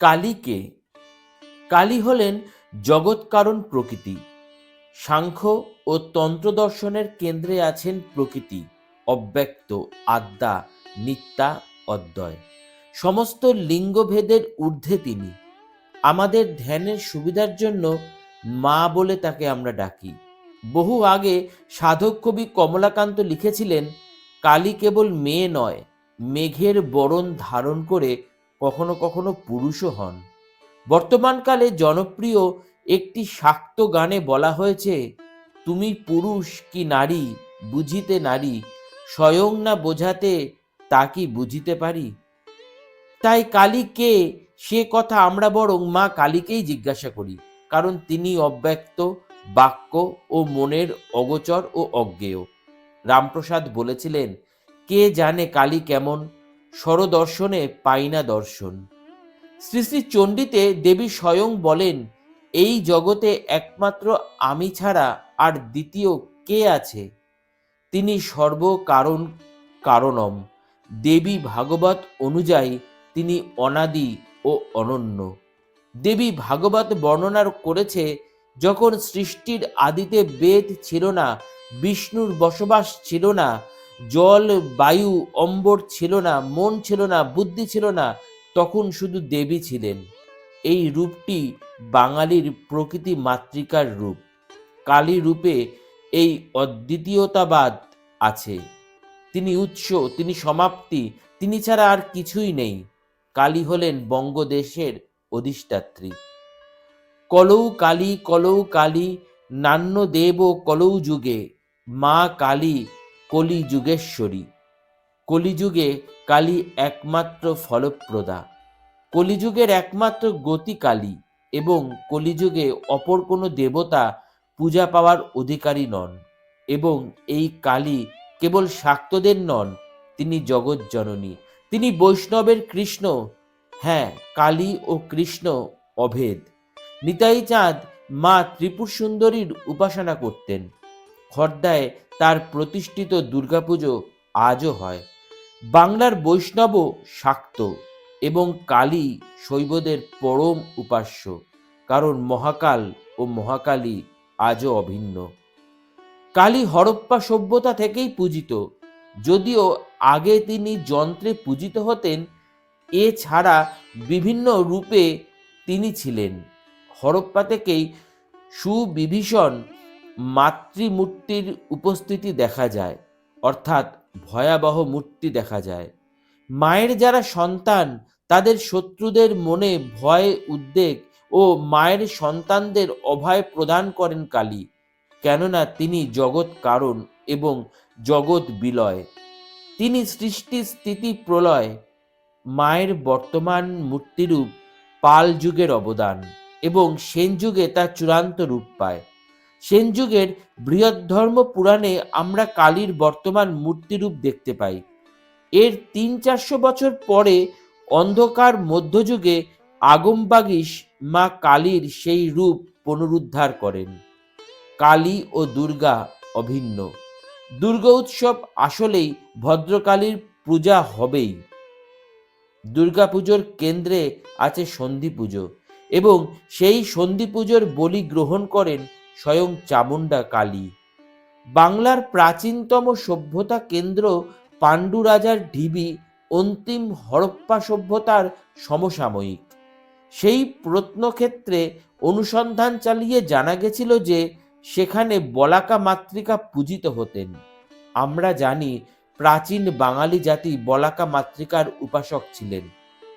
কালীকে কালী হলেন জগৎকারণ প্রকৃতি। সাংখ্য ও তন্ত্র দর্শনের কেন্দ্রে আছেন প্রকৃতি, অব্যক্ত, আদ্যা, নিত্যা, অদ্বয়। সমস্ত লিঙ্গভেদের ঊর্ধ্বে তিনি। আমাদের ধ্যানের সুবিধার জন্য মা বলে তাকে আমরা ডাকি। বহু আগে সাধক কবি কমলাকান্ত লিখেছিলেন, কালী কেবল মেয়ে নয়, মেঘের বরণ ধারণ করে কখনো কখনো পুরুষও হন। বর্তমানকালে জনপ্রিয় একটি শাক্ত গানে বলা হয়েছে, তুমি পুরুষ কি নারী, বুঝিতে নারী, স্বয়ং না বোঝাতে তা কি বুঝিতে পারি? তাই কালী কে সে কথা আমরা বরং মা কালীকেই জিজ্ঞাসা করি, কারণ তিনি অব্যক্ত, বাক্য ও মনের অগোচর ও অজ্ঞেয়। রামপ্রসাদ বলেছিলেন, কে জানে কালী কেমন স্বরদর্শনে পাই না দর্শন। শ্রী শ্রী চণ্ডীতে দেবী স্বয়ং বলেন, এই জগতে একমাত্র আমি ছাড়া আর দ্বিতীয় কে আছে? তিনি সর্বকারণ কারণম, দেবী ভাগবত অনুযায়ী তিনি অনাদি ও অনন্য। দেবী ভাগবত বর্ণনা করেছে, যখন সৃষ্টির আদিতে বেদ ছিল না, বিষ্ণুর বসবাস ছিল না জল, বায়ু, অম্বর ছিল না, মন ছিল না, বুদ্ধি ছিল না, তখন শুধু দেবী ছিলেন। এই রূপটি বাঙালির প্রকৃতি মাতৃকার রূপ। কালী রূপে এই অদ্বিতীয়তাবাদ আছে। তিনি উৎস, তিনি সমাপ্তি, তিনি ছাড়া আর কিছুই নেই। কালী হলেন বঙ্গদেশের অধিষ্ঠাত্রী। কলৌ কালী কলৌ কালী, নান্য দেব, কলৌ যুগে, মা কালী কলি যুগেশ্বরী কলিযুগে কালী একমাত্র ফলপ্রদা। কলিযুগের একমাত্র গতি কালী এবং কলিযুগে অপর কোনো দেবতা পূজা পাওয়ার অধিকারী নন এবং এই কালী কেবল শাক্তদের নন, তিনি জগৎ জননী। তিনি বৈষ্ণবের কৃষ্ণ হ্যাঁ কালী ও কৃষ্ণ অভেদ। নিতাই চাঁদ মা ত্রিপুর সুন্দরীর উপাসনা করতেন। খর্দায় তার প্রতিষ্ঠিত দুর্গাপুজো আজও হয়। বাংলার বৈষ্ণব শাক্ত এবং কালী শৈবদের পরম উপাস্য, কারণ মহাকাল ও মহাকালী আজও অভিন্ন। কালী হরপ্পা সভ্যতা থেকেই পূজিত, যদিও আগে তিনি যন্ত্রে পূজিত হতেন এছাড়া বিভিন্ন রূপে তিনি ছিলেন। হরপ্পা থেকেই সুবিভীষণ মাতৃমূর্তির উপস্থিতি দেখা যায়, অর্থাৎ ভয়াবহ মূর্তি দেখা যায়। মায়ের যারা সন্তান, তাদের শত্রুদের মনে ভয়, উদ্বেগ ও মায়ের সন্তানদের অভয় প্রদান করেন কালী, কেননা তিনি জগৎ কারণ এবং জগৎ বিলয়। তিনি সৃষ্টি স্থিতি প্রলয়, মায়ের বর্তমান মূর্তিরূপ পাল যুগের অবদান এবং সেন যুগে তা চূড়ান্ত রূপ পায়। সেন যুগের বৃহৎধর্ম পুরাণে আমরা কালীর বর্তমান মূর্তিরূপ দেখতে পাই। এর তিন চারশো বছর পরে অন্ধকার মধ্যযুগে আগমবাগিস মা কালীর সেই রূপ পুনরুদ্ধার করেন। কালী ও দুর্গা অভিন্ন। দুর্গা উৎসব আসলেই ভদ্রকালীর পূজা হবেই। দুর্গাপুজোর কেন্দ্রে আছে সন্ধি পুজো এবং সেই সন্ধি পুজোর বলি গ্রহণ করেন স্বয়ং চামুণ্ডা কালী। বাংলার প্রাচীনতম সভ্যতা কেন্দ্র পাণ্ডু রাজার ঢিবি অন্তিম হরপ্পা সভ্যতার সমসাময়িক। সেই প্রত্নক্ষেত্রে অনুসন্ধান চালিয়ে জানা গেছিল যে সেখানে বলাকা মাতৃকা পূজিত হতেন। আমরা জানি প্রাচীন বাঙালি জাতি বলাকা মাতৃকার উপাসক ছিলেন।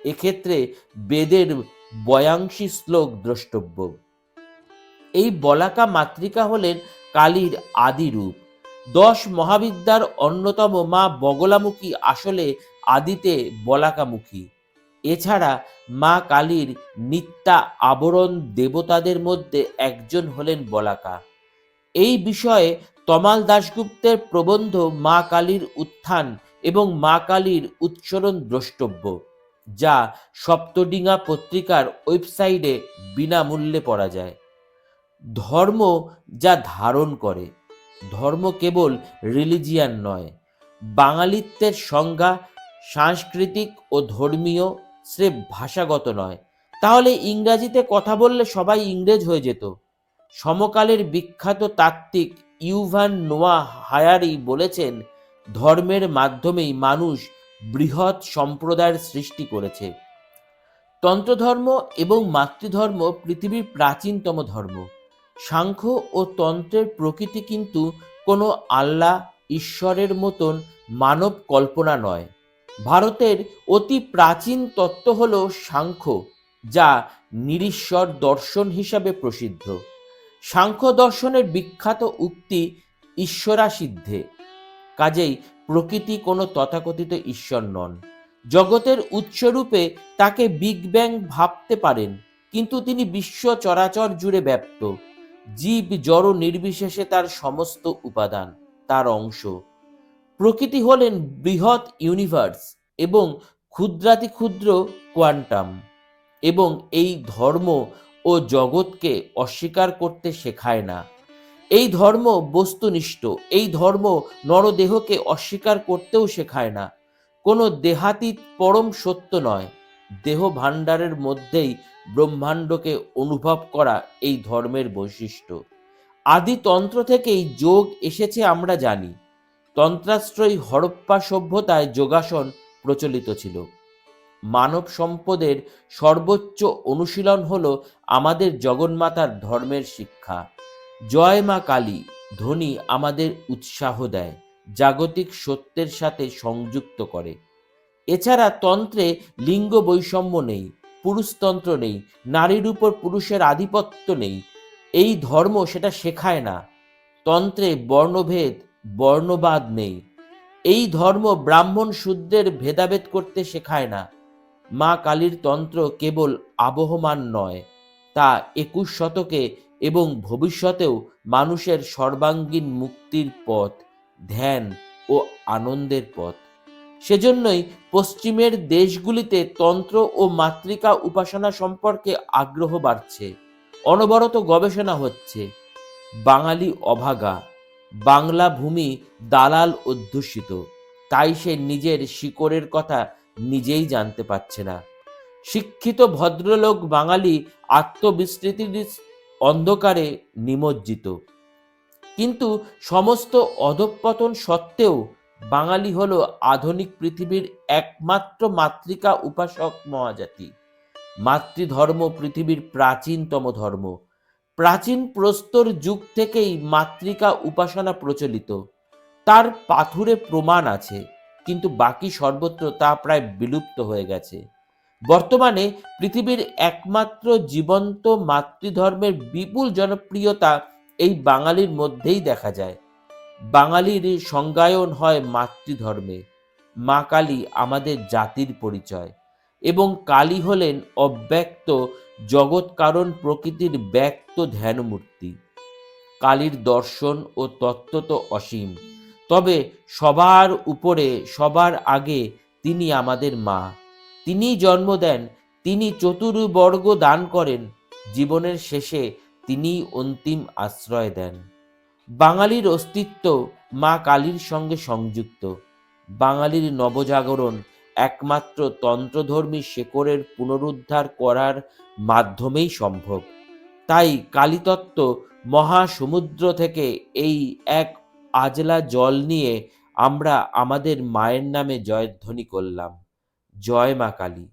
এক্ষেত্রে বেদের বয়াংশী শ্লোক দ্রষ্টব্য। এই বলাকা মাতৃকা হলেন কালীর আদি রূপ। দশ মহাবিদ্যার অন্যতম মা বগলামুখী আসলে আদিতে বলাকামুখী। এছাড়া মা কালীর নিত্যা আবরণ দেবতাদের মধ্যে একজন হলেন বলাকা। এই বিষয়ে তমাল দাশগুপ্তের প্রবন্ধ মা কালীর উত্থান এবং মা কালীর উচ্চরণ দ্রষ্টব্য, যা সপ্তডিঙা পত্রিকার ওয়েবসাইটে বিনামূল্যে পড়া যায়। ধর্ম যা ধারণ করে। ধর্ম কেবল রিলিজিয়ান নয়, বাঙালিত্বের সংজ্ঞা সাংস্কৃতিক ও ধর্মীয় সে ভাষাগত নয়। তাহলে ইংরাজিতে কথা বললে সবাই ইংরেজ হয়ে যেত। সমকালের বিখ্যাত তাত্ত্বিক ইউভান নোয়া হায়ারি বলেছেন, ধর্মের মাধ্যমেই মানুষ বৃহৎ সম্প্রদায়ের সৃষ্টি করেছে। তন্ত্রধর্ম এবং মাতৃধর্ম পৃথিবীর প্রাচীনতম ধর্ম। সাংখ্য ও তন্ত্রের প্রকৃতি কিন্তু কোনো আল্লাহ ঈশ্বরের মতন মানব কল্পনা নয়। ভারতের অতি প্রাচীন তত্ত্ব হল সাংখ্য, যা নিরীশ্বর দর্শন হিসাবে প্রসিদ্ধ। সাংখ্য দর্শনের বিখ্যাত উক্তি ঈশ্বরা সিদ্ধে কাজেই প্রকৃতি কোনো তথাকথিত ঈশ্বর নন। জগতের উৎসরূপে তাকে বিগ ব্যাং ভাবতে পারেন, কিন্তু তিনি বিশ্ব চরাচর জুড়ে ব্যাপ্ত। জীব জড় নির্বিশেষে তার সমস্ত উপাদান, তার অংশ। প্রকৃতি হলেন বৃহৎ ইউনিভার্স এবং ক্ষুদ্রাতি ক্ষুদ্র কোয়ান্টাম এবং এই ধর্ম ও জগৎকে অস্বীকার করতে শেখায় না। এই ধর্ম বস্তুনিষ্ঠ, এই ধর্ম নরদেহকে অস্বীকার করতেও শেখায় না। কোনো দেহাতীত পরম সত্য নয়। দেহ ভাণ্ডারের মধ্যেই ব্রহ্মাণ্ডকে অনুভব করা এই ধর্মের বৈশিষ্ট্য। আদি তন্ত্র থেকেই যোগ এসেছে আমরা জানি। তন্ত্রাশ্রয়ী হরপ্পা সভ্যতায় যোগাসন প্রচলিত ছিল। মানব সম্পদের সর্বোচ্চ অনুশীলন হল আমাদের জগন্মাতার ধর্মের শিক্ষা। জয় মা কালী, ধ্বনি আমাদের উৎসাহ দেয়, জাগতিক সত্যের সাথে সংযুক্ত করে। এছাড়া তন্ত্রে লিঙ্গ বৈষম্য নেই পুরুষতন্ত্র নেই, নারীর উপর পুরুষের আধিপত্য নেই। এই ধর্ম সেটা শেখায় না। তন্ত্রে বর্ণভেদ, বর্ণবাদ নেই। এই ধর্ম ব্রাহ্মণ শুদ্ধের ভেদাভেদ করতে শেখায় না। মা কালীর তন্ত্র কেবল আবহমান নয়, তা একুশ শতকে এবং ভবিষ্যতেও মানুষের সর্বাঙ্গীন মুক্তির পথ, ধ্যান ও আনন্দের পথ। সেজন্যই পশ্চিমের দেশগুলিতে তন্ত্র ও মাতৃকা উপাসনা সম্পর্কে আগ্রহ বাড়ছে, অনবরত গবেষণা হচ্ছে। বাঙালি অভাগা, বাংলা ভূমি দালাল অধ্যুষিত, তাই সে নিজের শিকড়ের কথা নিজেই জানতে পারছে না। শিক্ষিত ভদ্রলোক বাঙালি আত্মবিস্মৃতির অন্ধকারে নিমজ্জিত। কিন্তু সমস্ত অধঃপতন সত্ত্বেও বাঙালি হলো আধুনিক পৃথিবীর একমাত্র মাতৃকা উপাসক মহাজাতি। মাতৃধর্ম পৃথিবীর প্রাচীনতম ধর্ম। প্রাচীন প্রস্তর যুগ থেকেই মাতৃকা উপাসনা প্রচলিত। তার পাথুরে প্রমাণ আছে, কিন্তু বাকি সর্বত্র তা প্রায় বিলুপ্ত হয়ে গেছে। বর্তমানে পৃথিবীর একমাত্র জীবন্ত মাতৃধর্মের বিপুল জনপ্রিয়তা এই বাঙালির মধ্যেই দেখা যায়। বাঙালির সংজ্ঞায়ন হয় মাতৃধর্মে। মা কালী আমাদের জাতির পরিচয় এবং কালী হলেন অব্যক্ত জগৎ কারণ প্রকৃতির ব্যক্ত ধ্যানমূর্তি। কালীর দর্শন ও তত্ত্ব তো অসীম, তবে সবার উপরে, সবার আগে তিনি আমাদের মা। তিনিই জন্ম দেন তিনি চতুর্বর্গ দান করেন, জীবনের শেষে তিনি অন্তিম আশ্রয় দেন। বাঙালির অস্তিত্ব মা কালীর সঙ্গে সংযুক্ত। বাঙালির নবজাগরণ একমাত্র তন্ত্রধর্মী শেকড়ের পুনরুদ্ধার করার মাধ্যমেই সম্ভব। তাই কালীতত্ত্ব মহাসমুদ্র থেকে এই এক আজলা জল নিয়ে আমরা আমাদের মায়ের নামে জয়ধ্বনি করলাম। জয় মা কালী।